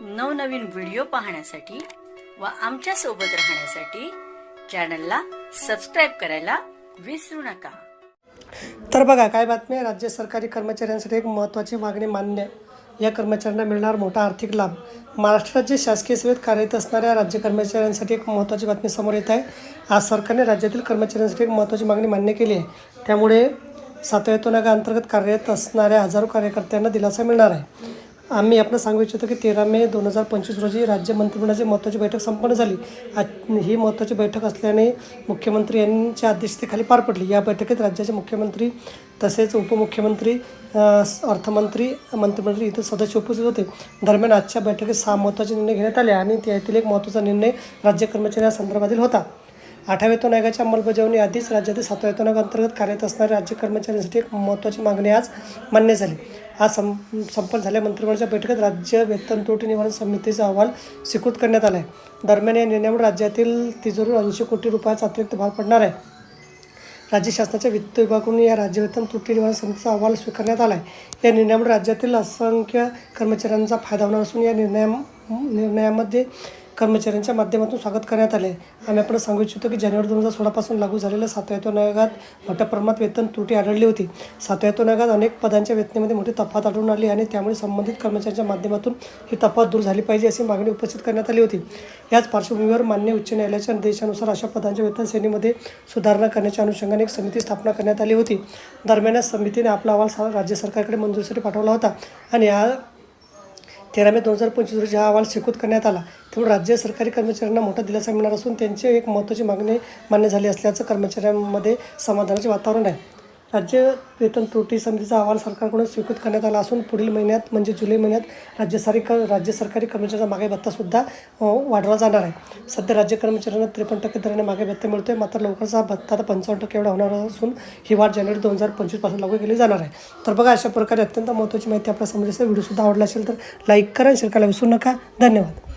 नवनवीन व्हिडिओ पाहण्यासाठी व आमच्यासोबत राहण्यासाठी चॅनलला सबस्क्राईब करायला विसरू नका. तर बघा काय बातमी आहे? राज्य सरकारी कर्मचाऱ्यांसाठी एक महत्त्वाची मागणी मान्य या कर्मचाऱ्यांना मिळणार मोठा आर्थिक लाभ. महाराष्ट्र राज्य शासकीय सेवेत कार्यरत असणाऱ्या राज्य कर्मचाऱ्यांसाठी एक महत्त्वाची बातमी समोर येत आहे. आज सरकारने राज्यातील कर्मचाऱ्यांसाठी एक महत्त्वाची मागणी मान्य केली आहे. त्यामुळे सातव्या अंतर्गत कार्यरत असणाऱ्या हजारो कार्यकर्त्यांना दिलासा मिळणार आहे. आम्ही आपण सांगू इच्छितो की तेरा मे दोन हजार पंचवीस रोजी राज्य मंत्रिमंडळाची महत्त्वाची बैठक संपन्न झाली. आज ही महत्त्वाची बैठक असल्याने मुख्यमंत्री यांच्या अध्यक्षतेखाली पार पडली. या बैठकीत राज्याचे मुख्यमंत्री तसेच उपमुख्यमंत्री अर्थमंत्री मंत्रिमंडळी इतर सदस्य उपस्थित होते. दरम्यान आजच्या बैठकीत सहा महत्त्वाचे निर्णय घेण्यात आले आणि त्यातील एक महत्त्वाचा निर्णय राज्य कर्मचाऱ्यांसंदर्भातील होता. आठव्या वेतन आयोगाच्या अंमलबजावणी आधीच राज्यातील सातव्या वेतन अंतर्गत कार्यरत असणाऱ्या राज्य कर्मचाऱ्यांसाठी एक महत्त्वाची मागणी आज मान्य झाली. आज सं संपन्न झाल्या मंत्रिमंडळाच्या बैठकीत राज्य वेतन तोटी निवारण समितीचा अहवाल स्वीकृत करण्यात आला आहे दरम्यान या निर्णयामुळे राज्यातील तिजोरीवर ऐंशी कोटी रुपयाचा अतिरिक्त भार पडणार आहे. राज्य शासनाच्या वित्त विभागाकडून या राज्य वेतन त्रुटी निवारण समितीचा अहवाल स्वीकारण्यात आला आहे या निर्णयामुळे राज्यातील असंख्य कर्मचाऱ्यांचा फायदा होणार असून या निर्णया निर्णयामध्ये कर्मचाऱ्यांच्या माध्यमातून स्वागत करण्यात आले. आम्ही आपण सांगू इच्छितो की जानेवारी दोन हजार सोळापासून लागू झालेल्या सातव्या वेतन आयोगात मोठ्या प्रमाणात वेतन त्रुटी आढळली होती. सातव्या वेतन आयोगात अनेक पदांच्या वेतनेमध्ये मोठी तफात आढळून आली आणि त्यामुळे संबंधित कर्मचाऱ्यांच्या माध्यमातून ही तफात दूर झाली पाहिजे अशी मागणी उपस्थित करण्यात आली होती. याच पार्श्वभूमीवर मान्य उच्च न्यायालयाच्या निर्देशानुसार अशा पदांच्या वेतन श्रेणीमध्ये सुधारणा करण्याच्या अनुषंगाने एक समिती स्थापना करण्यात आली होती. दरम्यान या समितीने आपला अहवाल सा- राज्य सरकारकडे मंजुरीसाठी पाठवला होता आणि या तेरा मे दोन हजार पंचवीस रोजी हा अहवाल स्वीकृत करण्यात आला. त्यामुळे राज्य सरकारी कर्मचाऱ्यांना मोठा दिलासा मिळणार असून त्यांची एक महत्त्वाची मागणी मान्य झाली असल्याचं कर्मचाऱ्यांमध्ये समाधानाचे वातावरण आहे. राज्य वेतन त्रुटी समितीचा अहवाल सरकारकडून स्वीकृत करण्यात आला असून पुढील महिन्यात म्हणजे जुलै महिन्यात राज्य सरकारी राज्य सरकारी कर्मचाऱ्यांचा मागे भत्तासुद्धा वाढवला जाणार आहे. सध्या राज्य कर्मचाऱ्यांना त्रेपन्न टक्के दराने मागे भत्ता मिळतोय मात्र लवकरच हा भत्ता आता पंचावन्न टक्के एवढा होणार असून ही वाढ जानेवारी दोन हजार पंचवीसपासून लागू केली जाणार आहे. तर बघा अशा प्रकारे अत्यंत महत्त्वाची माहिती आपल्या समजेल व्हिडिओसुद्धा आवडला असेल तर लाईक करा शेअर करायला विसरू नका. धन्यवाद.